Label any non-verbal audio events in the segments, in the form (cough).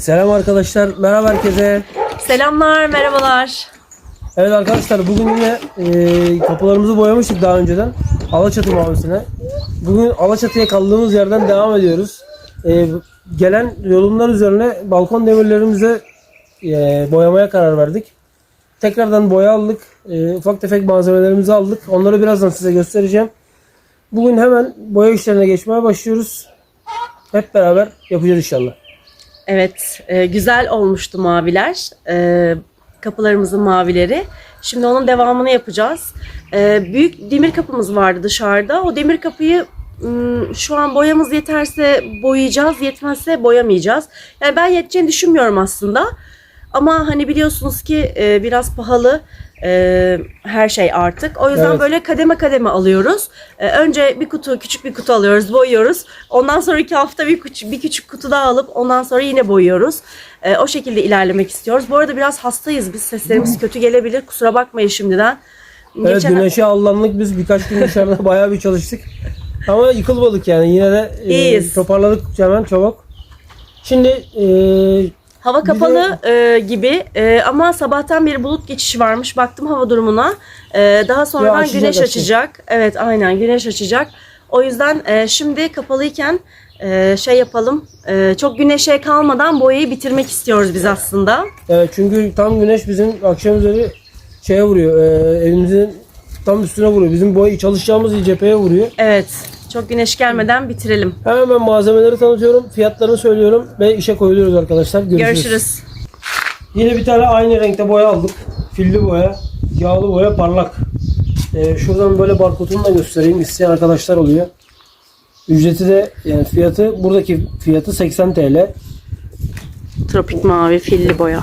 Selam arkadaşlar. Merhaba herkese. Selamlar, merhabalar. Evet arkadaşlar bugün yine e, kapılarımızı boyamıştık daha önceden. Alaçatı mavisine. Bugün Alaçatı'ya kaldığımız yerden devam ediyoruz. E, gelen yorumlar üzerine balkon demirlerimize e, boyamaya karar verdik. Tekrardan boya aldık. E, ufak tefek malzemelerimizi aldık. Onları birazdan size göstereceğim. Bugün hemen boya işlerine geçmeye başlıyoruz. Hep beraber yapacağız inşallah. Evet, e, güzel olmuştu maviler. E, kapılarımızın mavileri. Şimdi onun devamını yapacağız. E, büyük demir kapımız vardı dışarıda. O demir kapıyı şu an boyamız yeterse boyayacağız, yetmezse boyamayacağız. Yani ben yeteceğini düşünmüyorum aslında. Ama hani biliyorsunuz ki e, biraz pahalı e, her şey artık. O yüzden Evet. böyle kademe kademe alıyoruz. E, önce bir kutu, küçük bir kutu alıyoruz, boyuyoruz. Ondan sonraki hafta bir küçük, bir küçük kutu daha alıp ondan sonra yine boyuyoruz. E, o şekilde ilerlemek istiyoruz. Bu arada biraz hastayız biz. Seslerimiz kötü gelebilir. Kusura bakmayın şimdiden. Evet güneşe aldandık biz birkaç gün dışarıda (laughs) bayağı bir çalıştık. Ama yıkılmadık yani yine de e, İyiyiz. toparladık hemen çabuk. Şimdi e, Hava kapalı e, gibi e, ama sabahtan beri bulut geçişi varmış. Baktım hava durumuna. E, daha sonradan açacak, güneş açacak. açacak. Evet aynen güneş açacak. O yüzden e, şimdi kapalıyken e, şey yapalım. E, çok güneşe kalmadan boyayı bitirmek istiyoruz biz aslında. evet, çünkü tam güneş bizim akşam üzeri şeye vuruyor. E, evimizin tam üstüne vuruyor. Bizim boy çalışacağımız cepheye vuruyor. Evet. Çok güneş gelmeden bitirelim. Hemen ben malzemeleri tanıtıyorum. Fiyatlarını söylüyorum ve işe koyuluyoruz arkadaşlar. Görüşürüz. Görüşürüz. Yine bir tane aynı renkte boya aldık. Filli boya, yağlı boya, parlak. Ee, şuradan böyle barkodunu da göstereyim. İsteyen arkadaşlar oluyor. Ücreti de yani fiyatı buradaki fiyatı 80 TL. Tropik mavi filli boya.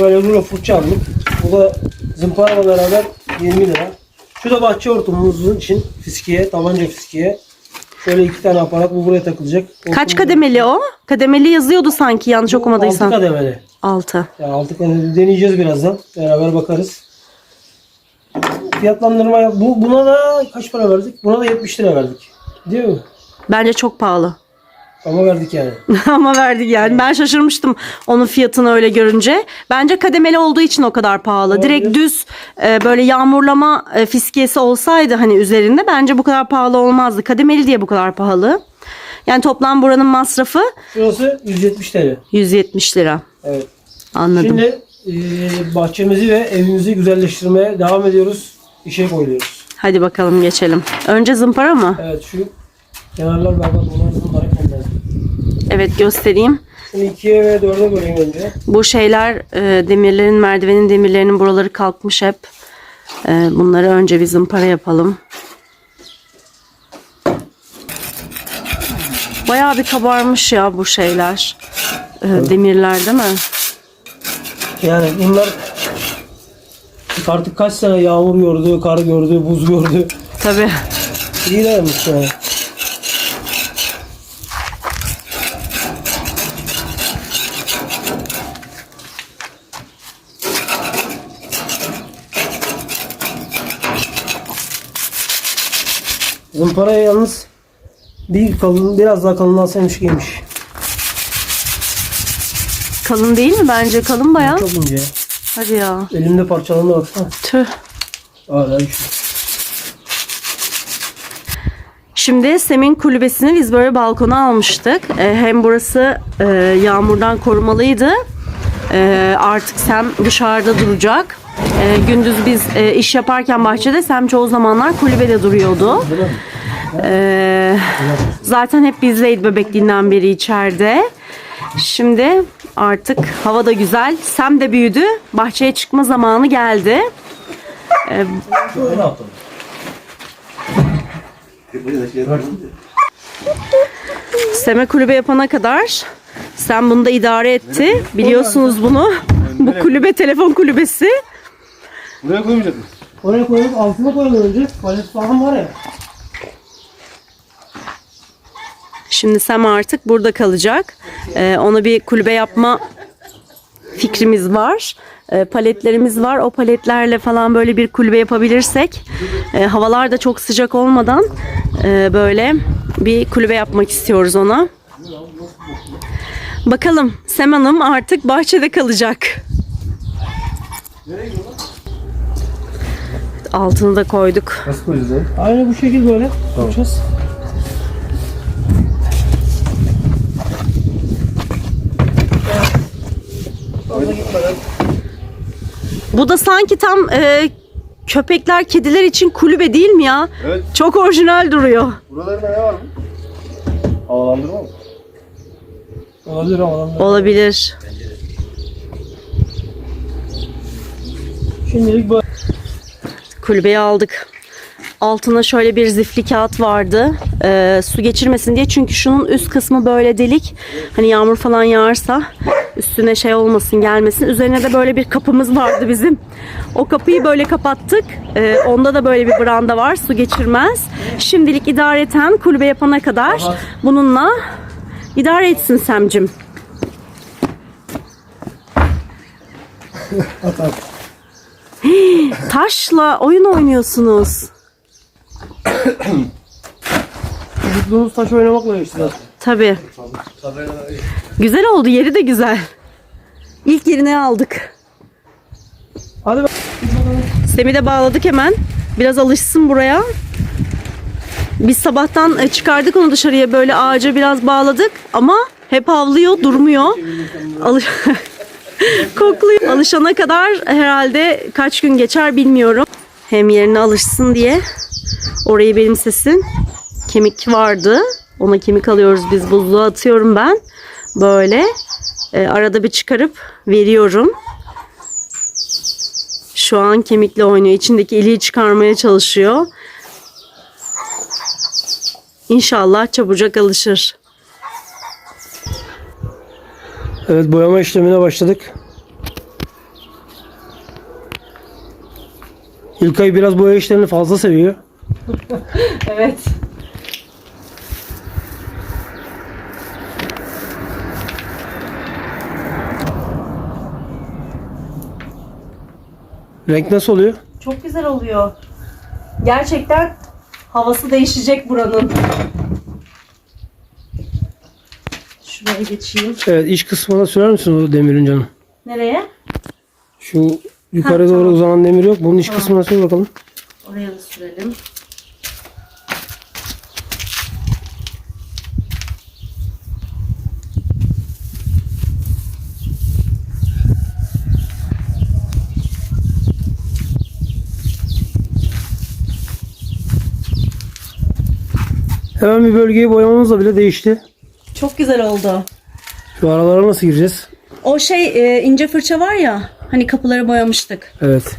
Böyle rulo fırça aldık. Bu da zımparayla beraber 20 lira. Şu da bahçe hortumumuzun için fiskiye, tabanca fiskiye. Şöyle iki tane aparat bu buraya takılacak. Kaç Hortumumuz- kademeli o? Kademeli yazıyordu sanki yanlış okumadıysan. Altı kademeli. 6. Yani altı kademeli deneyeceğiz birazdan. Beraber bakarız. Fiyatlandırma bu buna da kaç para verdik? Buna da 70 lira verdik. Değil mi? Bence çok pahalı. Ama verdik yani. (laughs) Ama verdik yani. Ben şaşırmıştım onun fiyatını öyle görünce. Bence kademeli olduğu için o kadar pahalı. Olabilir. Direkt düz e, böyle yağmurlama e, fiskiyesi olsaydı hani üzerinde bence bu kadar pahalı olmazdı. Kademeli diye bu kadar pahalı. Yani toplam buranın masrafı Şurası 170 TL. 170 lira. Evet. Anladım. Şimdi e, bahçemizi ve evimizi güzelleştirmeye devam ediyoruz. İşe koyuyoruz. Hadi bakalım geçelim. Önce zımpara mı? Evet şu kenarlar berbat. Evet göstereyim. Şunu ikiye ve dörde böleyim önce. Bu şeyler e, demirlerin merdivenin demirlerinin buraları kalkmış hep. E, bunları önce bir zımpara yapalım. Bayağı bir kabarmış ya bu şeyler. E, Demirler değil mi? Yani bunlar artık kaç sene yağmur gördü, kar gördü, buz gördü. Tabii. İyi dayanmış yani. Zımparaya yalnız bir kalın, biraz daha kalınlansaymış giymiş. Kalın değil mi? Bence kalın bayağı. Çok ince. Hadi ya. Elimde parçalarına baksana. Tüh. Hala düşün. Şimdi Sem'in kulübesini biz böyle balkona almıştık. Ee, hem burası e, yağmurdan korumalıydı. Ee, artık Sem dışarıda duracak. Ee, gündüz biz e, iş yaparken bahçede Sem çoğu zamanlar kulübede duruyordu. Ee, zaten hep bizdeydi bebekliğinden beri içeride. Şimdi artık hava da güzel. Sem de büyüdü. Bahçeye çıkma zamanı geldi. Yaptın? Seme kulübe yapana kadar sen bunu da idare etti. Biliyorsunuz bunu. Bu kulübe telefon kulübesi. Buraya koymayacak mısın? Oraya koyalım, altına koyalım önce. Palet falan var ya. Şimdi Sem artık burada kalacak. Ee, ona bir kulübe yapma fikrimiz var. Ee, paletlerimiz var. O paletlerle falan böyle bir kulübe yapabilirsek e, havalar da çok sıcak olmadan e, böyle bir kulübe yapmak istiyoruz ona. Bakalım Sem Hanım artık bahçede kalacak. Nereye gidiyorsun? Altını da koyduk. Nasıl koyacağız abi? Aynı bu şekil böyle yapacağız. Fazla gitmeden. Bu da sanki tam e, köpekler, kediler için kulübe değil mi ya? Evet. Çok orijinal duruyor. Buralarında ne var mı? Havalandırma mı? Olabilir ama. Olabilir. Şimdilik bu. Kulübeyi aldık. Altına şöyle bir zifli kağıt vardı. Ee, su geçirmesin diye. Çünkü şunun üst kısmı böyle delik. Hani yağmur falan yağarsa üstüne şey olmasın gelmesin. Üzerine de böyle bir kapımız vardı bizim. O kapıyı böyle kapattık. Ee, onda da böyle bir branda var. Su geçirmez. Şimdilik idareten kulübe yapana kadar bununla idare etsin Semcim. (laughs) (gasps) Taşla oyun oynuyorsunuz. Çocukluğumuz taş oynamakla geçti zaten. Tabii. Güzel oldu. Yeri de güzel. İlk yerini aldık. Hadi bak. De bağladık hemen. Biraz alışsın buraya. Biz sabahtan e, çıkardık onu dışarıya böyle ağaca biraz bağladık ama hep havlıyor, durmuyor. Alış (laughs) (laughs) Kokluyor. Alışana kadar herhalde kaç gün geçer bilmiyorum. Hem yerine alışsın diye orayı benimsesin. Kemik vardı. Ona kemik alıyoruz biz buzluğa atıyorum ben. Böyle e, arada bir çıkarıp veriyorum. Şu an kemikle oynuyor. İçindeki iliği çıkarmaya çalışıyor. İnşallah çabucak alışır. Evet boyama işlemine başladık. İlkay biraz boya işlerini fazla seviyor. (laughs) Evet. Renk nasıl oluyor? Çok güzel oluyor. Gerçekten havası değişecek buranın. Şuraya geçeyim. Evet iç kısmına sürer misin o demirin canım? Nereye? Şu yukarı Ha, doğru tamam. uzanan demir yok. Bunun iç kısmına sür bakalım. Oraya da sürelim. Hemen bir bölgeyi boyamamızla bile değişti. Çok güzel oldu. Şu aralara nasıl gireceğiz? O şey e, ince fırça var ya hani kapıları boyamıştık. Evet.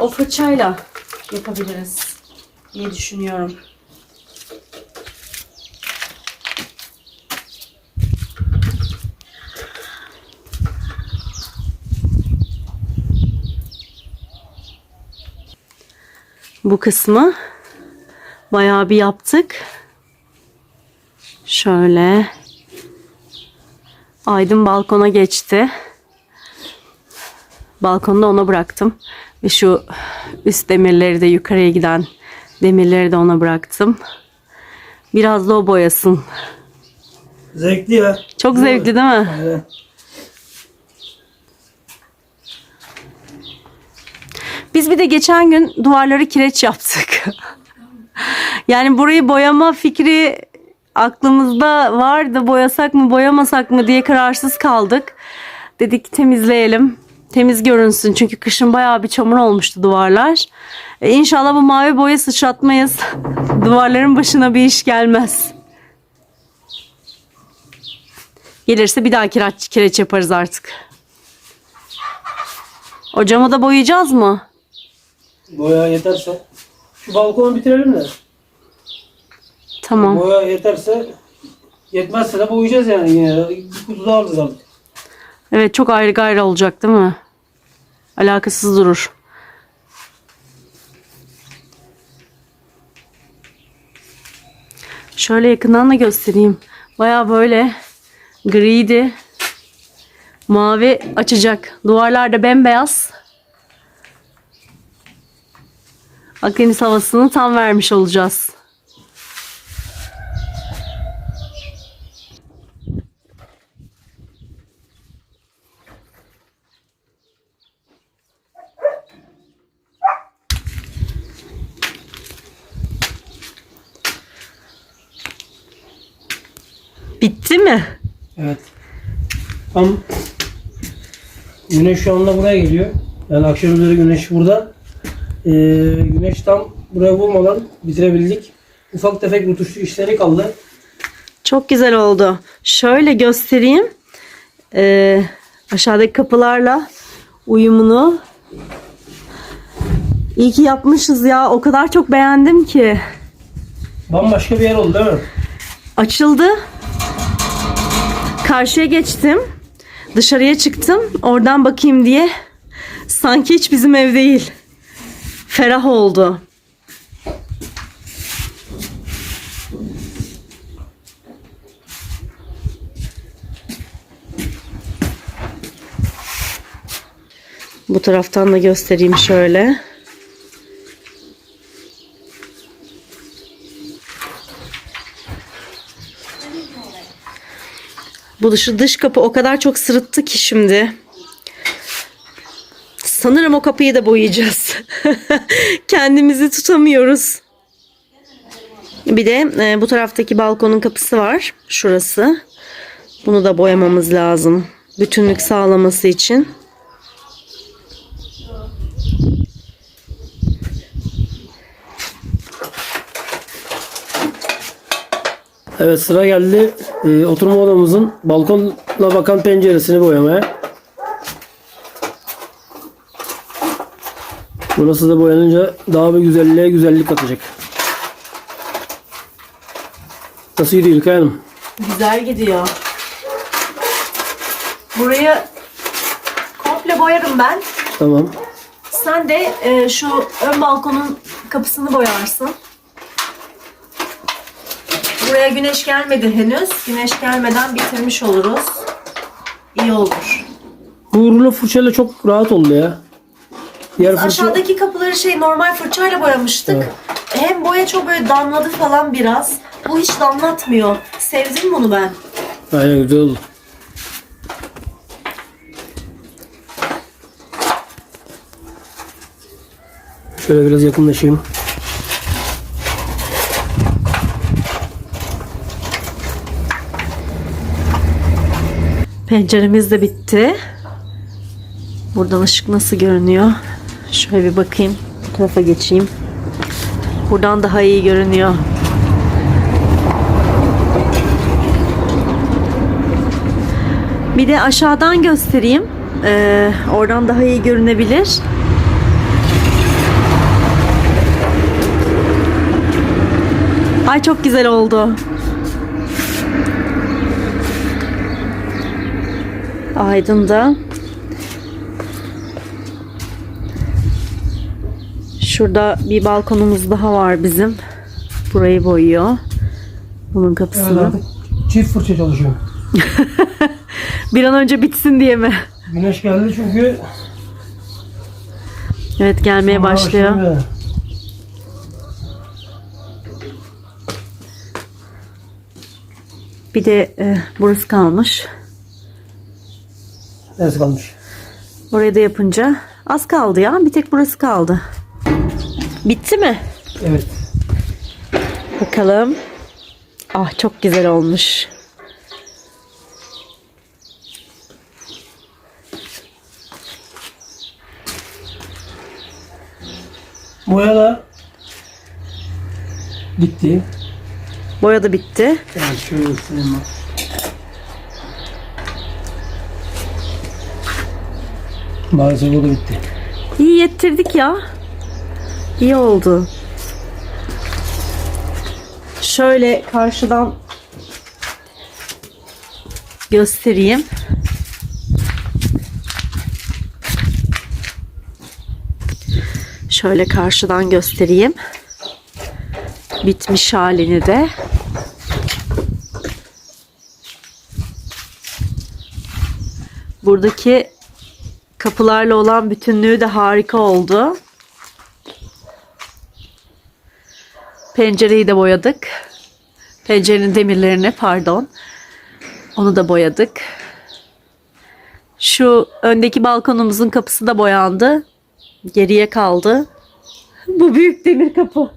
O fırçayla yapabiliriz diye düşünüyorum. Bu kısmı bayağı bir yaptık. Şöyle Aydın balkona geçti. Balkonda ona bıraktım. Ve şu üst demirleri de yukarıya giden demirleri de ona bıraktım. Biraz da o boyasın. Zevkli ya. Çok zevkli değil mi? Evet. Biz bir de geçen gün duvarları kireç yaptık. (laughs) yani burayı boyama fikri aklımızda vardı. Boyasak mı boyamasak mı diye kararsız kaldık. Dedik temizleyelim. Temiz görünsün. Çünkü kışın bayağı bir çamur olmuştu duvarlar. E, inşallah bu mavi boya sıçratmayız. (laughs) Duvarların başına bir iş gelmez. Gelirse bir daha kireç, kireç yaparız artık. O camı da boyayacağız mı? Boya yeterse. Şu balkonu bitirelim de. Tamam. Boya yeterse yetmezse de boyayacağız yani yine. Bir kutu daha alacağız artık. Evet çok ayrı gayrı olacak değil mi? Alakasız durur. Şöyle yakından da göstereyim. Baya böyle griydi. Mavi açacak. Duvarlar da bembeyaz. Akdeniz havasını tam vermiş olacağız. Bitti mi? Evet. Tam güneş şu anda buraya geliyor. Yani akşam üzeri güneş burada. Ee, güneş tam buraya vurmadan bitirebildik. Ufak tefek rutuşlu işleri kaldı. Çok güzel oldu. Şöyle göstereyim. Ee, aşağıdaki kapılarla uyumunu. İyi ki yapmışız ya. O kadar çok beğendim ki. Bambaşka bir yer oldu değil mi? Açıldı. Karşıya geçtim. Dışarıya çıktım. Oradan bakayım diye. Sanki hiç bizim ev değil. Ferah oldu. Bu taraftan da göstereyim şöyle. Bu dışı dış kapı o kadar çok sırıttı ki şimdi. Sanırım o kapıyı da boyayacağız. (laughs) Kendimizi tutamıyoruz. Bir de e, bu taraftaki balkonun kapısı var. Şurası. Bunu da boyamamız lazım. Bütünlük sağlaması için. Evet sıra geldi e, oturma odamızın balkonla bakan penceresini boyamaya. Burası da boyanınca daha bir güzelliğe güzellik katacak. Nasıl gidiyor İlkay Hanım? Güzel gidiyor. Burayı komple boyarım ben. Tamam. Sen de e, şu ön balkonun kapısını boyarsın. Buraya güneş gelmedi henüz. Güneş gelmeden bitirmiş oluruz. İyi olur. Bu rulo fırçayla çok rahat oldu ya. Diğer fırça... Aşağıdaki kapıları şey normal fırçayla boyamıştık. Evet. Hem boya çok böyle damladı falan biraz. Bu hiç damlatmıyor. Sevdim bunu ben. Aynen güzel oldu. Şöyle biraz yakınlaşayım. Penceremiz de bitti. Buradan ışık nasıl görünüyor? Şöyle bir bakayım. Bu tarafa geçeyim. Buradan daha iyi görünüyor. Bir de aşağıdan göstereyim. Ee, oradan daha iyi görünebilir. Ay çok güzel oldu. Aydın'da. Şurada bir balkonumuz daha var bizim. Burayı boyuyor. Bunun Evet kapısını. artık çift fırça çalışıyor. (laughs) Bir an önce bitsin diye mi? Güneş geldi çünkü Evet gelmeye başlıyor. başlıyor. Bir de e, burası kalmış. Neresi kalmış? Orayı da yapınca az kaldı ya. Bir tek burası kaldı. Bitti mi? Evet. Bakalım. Ah çok güzel olmuş. Boya da bitti. Boya da bitti. Evet şöyle göstereyim bak. Maalesef o da bitti. İyi yettirdik ya. İyi oldu. Şöyle karşıdan göstereyim. Şöyle karşıdan göstereyim. Bitmiş halini de. Buradaki kapılarla olan bütünlüğü de harika oldu. Pencereyi de boyadık. Pencerenin demirlerini pardon. Onu da boyadık. Şu öndeki balkonumuzun kapısı da boyandı. Geriye kaldı. Bu büyük demir kapı.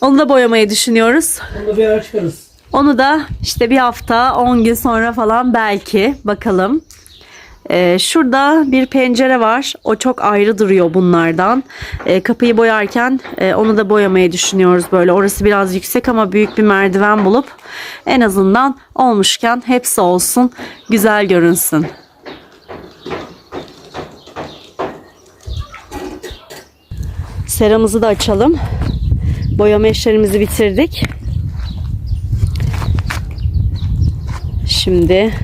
Onu da boyamayı düşünüyoruz. Onu da bir ara çıkarız. Onu da işte bir hafta 10 gün sonra falan belki bakalım. Ee, şurada bir pencere var. O çok ayrı duruyor bunlardan. Ee, kapıyı boyarken e, onu da boyamayı düşünüyoruz böyle. Orası biraz yüksek ama büyük bir merdiven bulup en azından olmuşken hepsi olsun. Güzel görünsün. Seramızı da açalım. Boyama işlerimizi bitirdik. Şimdi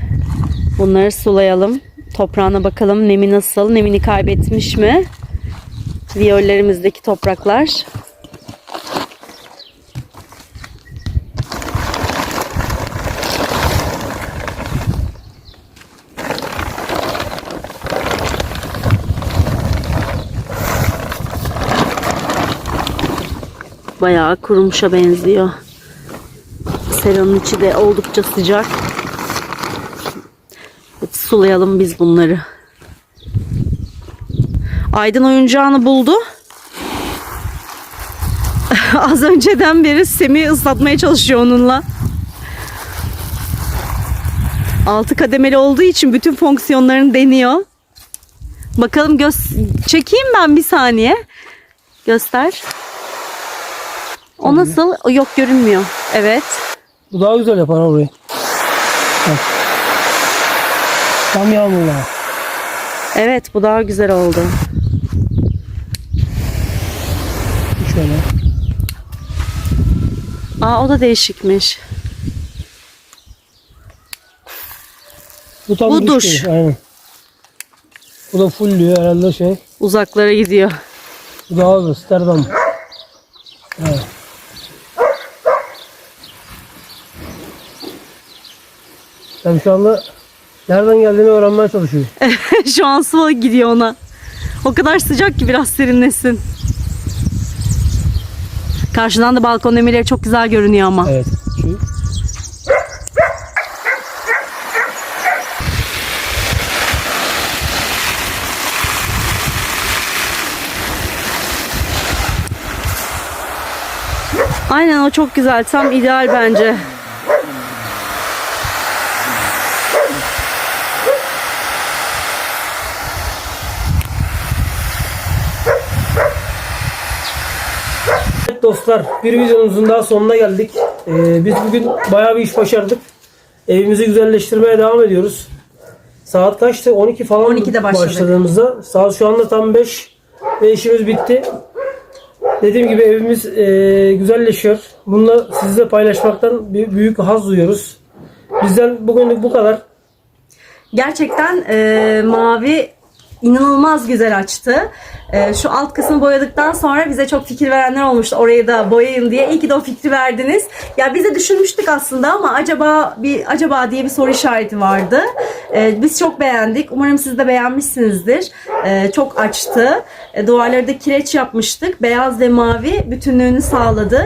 bunları sulayalım. Toprağına bakalım nemi nasıl, nemini kaybetmiş mi? Viyollerimizdeki topraklar. Bayağı kurumuşa benziyor. Seranın içi de oldukça sıcak. Sulayalım biz bunları. Aydın oyuncağını buldu. (laughs) Az önceden beri Semih ıslatmaya çalışıyor onunla. Altı kademeli olduğu için bütün fonksiyonlarını deniyor. Bakalım göz çekeyim ben bir saniye. Göster. O nasıl? O Yok görünmüyor. Evet. Bu daha güzel yapar orayı. Bak. Tam yağmurlu. Evet bu daha güzel oldu. Şöyle. Aa o da değişikmiş. Bu tam Bu duş. gibi, Aynen. Bu da full diyor herhalde şey. Uzaklara gidiyor. Bu da abi Amsterdam. Evet. Tabii şu anda nereden geldiğini öğrenmeye çalışıyor. (laughs) Şu an su gidiyor ona. O kadar sıcak ki biraz serinlesin. Karşıdan da balkon demirleri çok güzel görünüyor ama. Evet. Şu. Aynen o çok güzel. Tam ideal bence. Evet dostlar bir videomuzun daha sonuna geldik. Ee, biz bugün bayağı bir iş başardık. Evimizi güzelleştirmeye devam ediyoruz. Saat kaçtı? 12 falan 12'de başladık. başladığımızda. Saat şu anda tam 5 ve işimiz bitti. Dediğim gibi evimiz e, güzelleşiyor. Bunu sizle paylaşmaktan bir büyük haz duyuyoruz. Bizden bugünlük bu kadar. Gerçekten e, mavi inanılmaz güzel açtı. E, şu alt kısmı boyadıktan sonra bize çok fikir verenler olmuştu. Orayı da boyayın diye. İyi ki de o fikri verdiniz. Ya biz de düşünmüştük aslında ama acaba bir acaba diye bir soru işareti vardı. E, biz çok beğendik. Umarım siz de beğenmişsinizdir. E, çok açtı. E, duvarları da kireç yapmıştık. Beyaz ve mavi bütünlüğünü sağladı.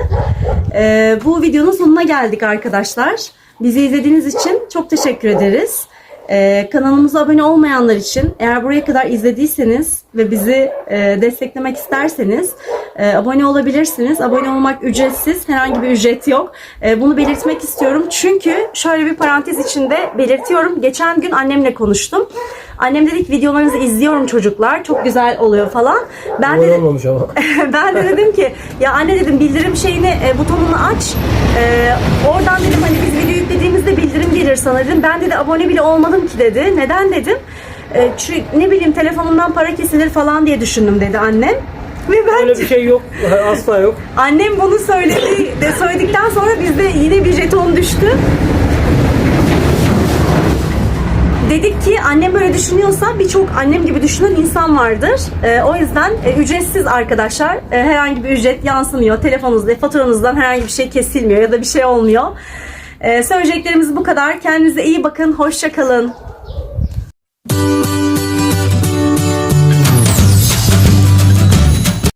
E, bu videonun sonuna geldik arkadaşlar. Bizi izlediğiniz için çok teşekkür ederiz. Ee, kanalımıza abone olmayanlar için eğer buraya kadar izlediyseniz ve bizi e, desteklemek isterseniz e, abone olabilirsiniz. Abone olmak ücretsiz. Herhangi bir ücret yok. E, bunu belirtmek istiyorum. Çünkü şöyle bir parantez içinde belirtiyorum. Geçen gün annemle konuştum. Annem dedik videolarınızı izliyorum çocuklar. Çok güzel oluyor falan. Ben de Olmamış ama. (laughs) ben de dedim ki ya anne dedim bildirim şeyini e, butonunu aç. E, oradan dedim hani biz video yüklediğimizde bildirim gelir sana dedim. Ben dedi abone bile olmadım ki dedi. Neden dedim? E, çünkü ne bileyim telefonumdan para kesilir falan diye düşündüm dedi annem. Ve ben Öyle bir şey yok. Asla yok. annem bunu söyledi de söyledikten sonra bizde yine bir jeton düştü. Dedik ki annem böyle düşünüyorsa birçok annem gibi düşünen insan vardır. Ee, o yüzden e, ücretsiz arkadaşlar. E, herhangi bir ücret yansımıyor. Telefonunuzda, faturanızdan herhangi bir şey kesilmiyor ya da bir şey olmuyor. E, söyleyeceklerimiz bu kadar. Kendinize iyi bakın. Hoşça kalın.